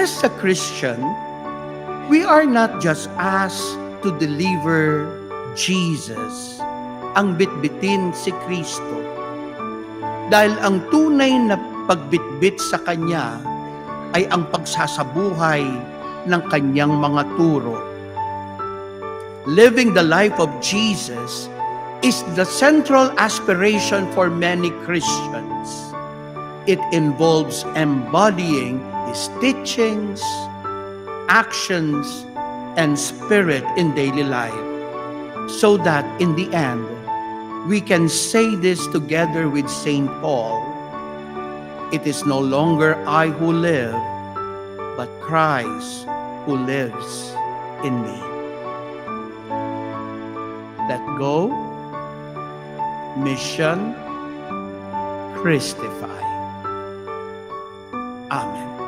as a Christian, we are not just asked to deliver Jesus, ang bitbitin si Kristo. Dahil ang tunay na pagbitbit sa Kanya ay ang pagsasabuhay ng Kanyang mga turo. Living the life of Jesus is the central aspiration for many Christians. It involves embodying His teachings, actions, and spirit in daily life so that in the end, we can say this together with St. Paul It is no longer I who live, but Christ who lives in me. Let go, mission, Christify. Amen.